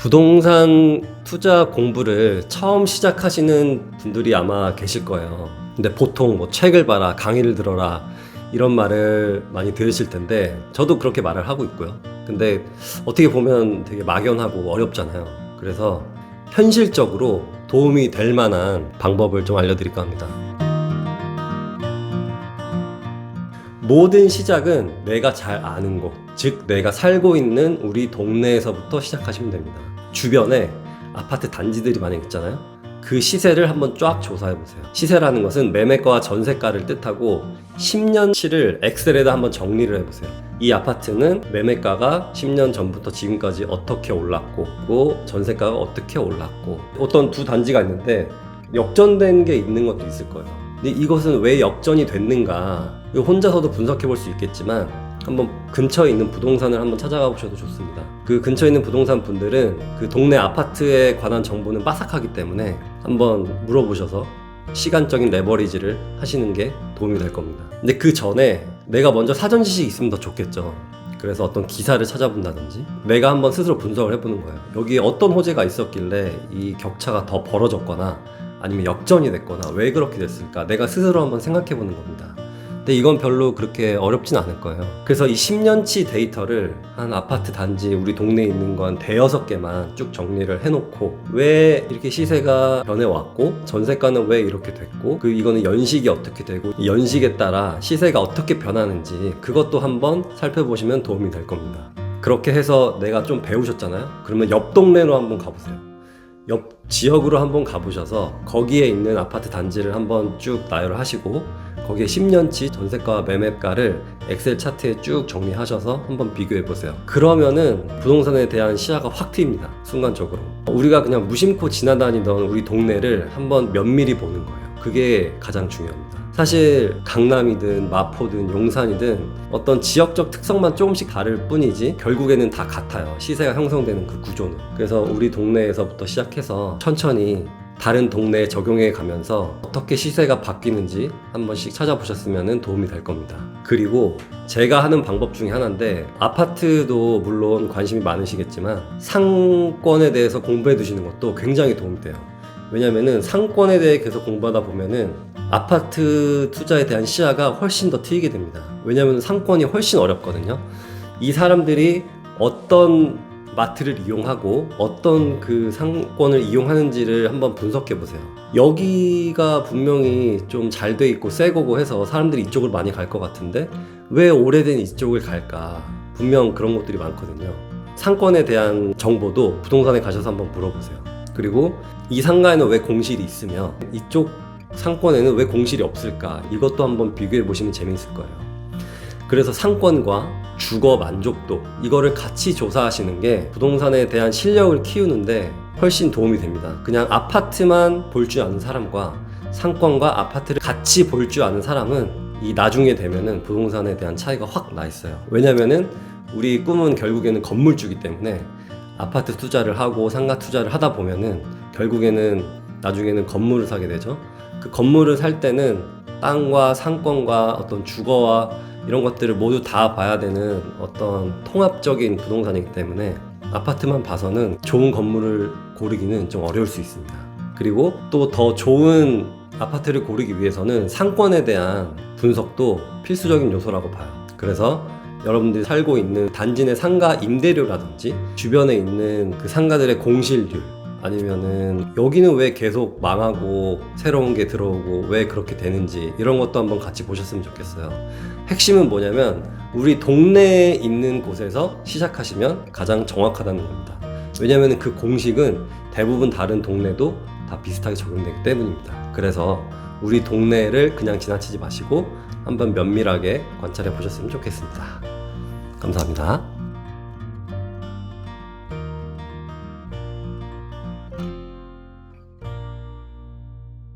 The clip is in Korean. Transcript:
부동산 투자 공부를 처음 시작하시는 분들이 아마 계실 거예요. 근데 보통 뭐 책을 봐라, 강의를 들어라, 이런 말을 많이 들으실 텐데, 저도 그렇게 말을 하고 있고요. 근데 어떻게 보면 되게 막연하고 어렵잖아요. 그래서 현실적으로 도움이 될 만한 방법을 좀 알려드릴까 합니다. 모든 시작은 내가 잘 아는 곳, 즉 내가 살고 있는 우리 동네에서부터 시작하시면 됩니다. 주변에 아파트 단지들이 많이 있잖아요. 그 시세를 한번 쫙 조사해 보세요. 시세라는 것은 매매가와 전세가를 뜻하고 10년치를 엑셀에다 한번 정리를 해 보세요. 이 아파트는 매매가가 10년 전부터 지금까지 어떻게 올랐고, 그리고 전세가가 어떻게 올랐고, 어떤 두 단지가 있는데 역전된 게 있는 것도 있을 거예요. 근데 이것은 왜 역전이 됐는가? 혼자서도 분석해 볼 수 있겠지만 한번 근처에 있는 부동산을 한번 찾아가 보셔도 좋습니다. 그 근처에 있는 부동산 분들은 그 동네 아파트에 관한 정보는 빠삭하기 때문에 한번 물어보셔서 시간적인 레버리지를 하시는 게 도움이 될 겁니다. 근데 그 전에 내가 먼저 사전 지식이 있으면 더 좋겠죠. 그래서 어떤 기사를 찾아본다든지 내가 한번 스스로 분석을 해보는 거예요. 여기에 어떤 호재가 있었길래 이 격차가 더 벌어졌거나 아니면 역전이 됐거나 왜 그렇게 됐을까 내가 스스로 한번 생각해 보는 겁니다. 근데 이건 별로 그렇게 어렵진 않을 거예요. 그래서 이 10년치 데이터를 한 아파트 단지 우리 동네에 있는 건 대여섯 개만 쭉 정리를 해놓고 왜 이렇게 시세가 변해왔고 전세가는 왜 이렇게 됐고 그 이거는 연식이 어떻게 되고 이 연식에 따라 시세가 어떻게 변하는지 그것도 한번 살펴보시면 도움이 될 겁니다. 그렇게 해서 내가 좀 배우셨잖아요. 그러면 옆 동네로 한번 가보세요. 옆 지역으로 한번 가보셔서 거기에 있는 아파트 단지를 한번 쭉 나열을 하시고 거기에 10년치 전세가와 매매가를 엑셀 차트에 쭉 정리하셔서 한번 비교해 보세요. 그러면은 부동산에 대한 시야가 확 트입니다. 순간적으로. 우리가 그냥 무심코 지나다니던 우리 동네를 한번 면밀히 보는 거예요. 그게 가장 중요합니다. 사실 강남이든 마포든 용산이든 어떤 지역적 특성만 조금씩 다를 뿐이지 결국에는 다 같아요. 시세가 형성되는 그 구조는. 그래서 우리 동네에서부터 시작해서 천천히 다른 동네에 적용해 가면서 어떻게 시세가 바뀌는지 한 번씩 찾아보셨으면 도움이 될 겁니다. 그리고 제가 하는 방법 중에 하나인데 아파트도 물론 관심이 많으시겠지만 상권에 대해서 공부해 두시는 것도 굉장히 도움이 돼요. 왜냐면은 상권에 대해 계속 공부하다 보면은 아파트 투자에 대한 시야가 훨씬 더 트이게 됩니다. 왜냐면 상권이 훨씬 어렵거든요. 이 사람들이 어떤 마트를 이용하고 어떤 그 상권을 이용하는지를 한번 분석해 보세요. 여기가 분명히 좀 잘 돼 있고 새 거고 해서 사람들이 이쪽을 많이 갈 것 같은데 왜 오래된 이쪽을 갈까? 분명 그런 것들이 많거든요. 상권에 대한 정보도 부동산에 가셔서 한번 물어보세요. 그리고 이 상가에는 왜 공실이 있으며 이쪽 상권에는 왜 공실이 없을까? 이것도 한번 비교해 보시면 재미있을 거예요. 그래서 상권과 주거 만족도 이거를 같이 조사하시는 게 부동산에 대한 실력을 키우는데 훨씬 도움이 됩니다. 그냥 아파트만 볼 줄 아는 사람과 상권과 아파트를 같이 볼 줄 아는 사람은 이 나중에 되면은 부동산에 대한 차이가 확 나 있어요. 왜냐면은 우리 꿈은 결국에는 건물주기 때문에 아파트 투자를 하고 상가 투자를 하다 보면은 결국에는 나중에는 건물을 사게 되죠. 그 건물을 살 때는 땅과 상권과 어떤 주거와 이런 것들을 모두 다 봐야 되는 어떤 통합적인 부동산이기 때문에 아파트만 봐서는 좋은 건물을 고르기는 좀 어려울 수 있습니다. 그리고 또 더 좋은 아파트를 고르기 위해서는 상권에 대한 분석도 필수적인 요소라고 봐요. 그래서 여러분들이 살고 있는 단지 내 상가 임대료라든지 주변에 있는 그 상가들의 공실률 아니면은 여기는 왜 계속 망하고 새로운 게 들어오고 왜 그렇게 되는지 이런 것도 한번 같이 보셨으면 좋겠어요. 핵심은 뭐냐면 우리 동네에 있는 곳에서 시작하시면 가장 정확하다는 겁니다. 왜냐하면 그 공식은 대부분 다른 동네도 다 비슷하게 적용되기 때문입니다. 그래서 우리 동네를 그냥 지나치지 마시고 한번 면밀하게 관찰해 보셨으면 좋겠습니다. 감사합니다.